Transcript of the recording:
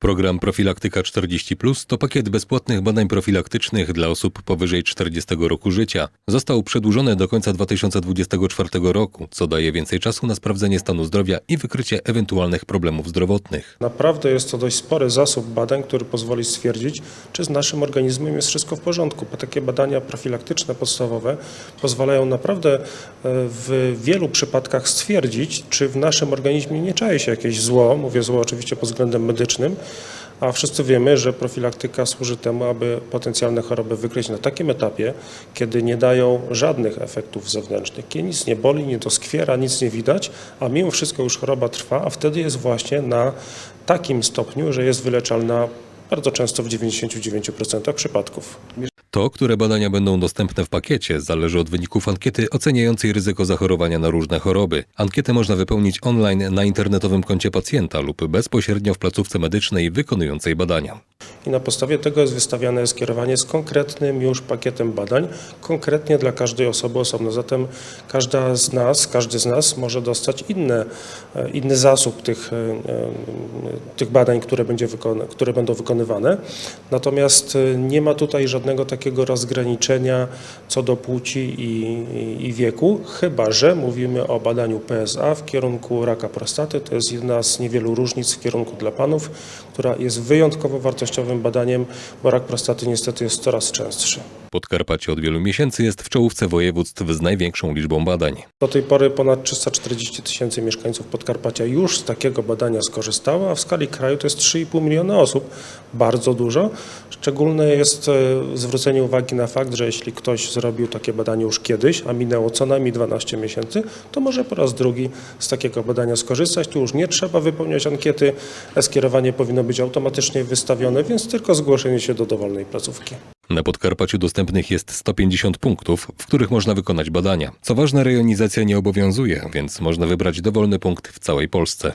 Program Profilaktyka 40 to pakiet bezpłatnych badań profilaktycznych dla osób powyżej 40 roku życia. Został przedłużony do końca 2024 roku, co daje więcej czasu na sprawdzenie stanu zdrowia i wykrycie ewentualnych problemów zdrowotnych. Naprawdę jest to dość spory zasób badań, który pozwoli stwierdzić, czy z naszym organizmem jest wszystko w porządku. Bo takie badania profilaktyczne, podstawowe pozwalają naprawdę e, w wielu przypadkach stwierdzić, czy w naszym organizmie nie czai się jakieś zło, mówię zło oczywiście pod względem medycznym, a wszyscy wiemy, że profilaktyka służy temu, aby potencjalne choroby wykryć na takim etapie, kiedy nie dają żadnych efektów zewnętrznych, kiedy nic nie boli, nie doskwiera, nic nie widać, a mimo wszystko już choroba trwa, a wtedy jest właśnie na takim stopniu, że jest wyleczalna bardzo często w 99% przypadków. To, które badania będą dostępne w pakiecie, zależy od wyników ankiety oceniającej ryzyko zachorowania na różne choroby. Ankietę można wypełnić online na internetowym koncie pacjenta lub bezpośrednio w placówce medycznej wykonującej badania. I na podstawie tego jest wystawiane skierowanie z konkretnym już pakietem badań, konkretnie dla każdej osoby osobno. Zatem każda z nas, każdy z nas może dostać inne, e, inny zasób tych, e, e, tych badań, które, będzie wykona, które będą wykonywane. Natomiast nie ma tutaj żadnego takiego rozgraniczenia co do płci i, i wieku, chyba że mówimy o badaniu PSA w kierunku raka prostaty. To jest jedna z niewielu różnic w kierunku dla panów, która jest wyjątkowo wartościowym badaniem, bo rak prostaty niestety jest coraz częstszy. Podkarpacie od wielu miesięcy jest w czołówce województw z największą liczbą badań. Do tej pory ponad 340 tysięcy mieszkańców Podkarpacia już z takiego badania skorzystało, a w skali kraju to jest 3,5 miliona osób. Bardzo dużo. Szczególne jest e, zwrócenie uwagi na fakt, że jeśli ktoś zrobił takie badanie już kiedyś, a minęło co najmniej 12 miesięcy, to może po raz drugi z takiego badania skorzystać. Tu już nie trzeba wypełniać ankiety, skierowanie powinno być automatycznie wystawione, więc tylko zgłoszenie się do dowolnej placówki. Na Podkarpaciu dostępnych jest 150 punktów, w których można wykonać badania. Co ważne, rejonizacja nie obowiązuje, więc można wybrać dowolny punkt w całej Polsce.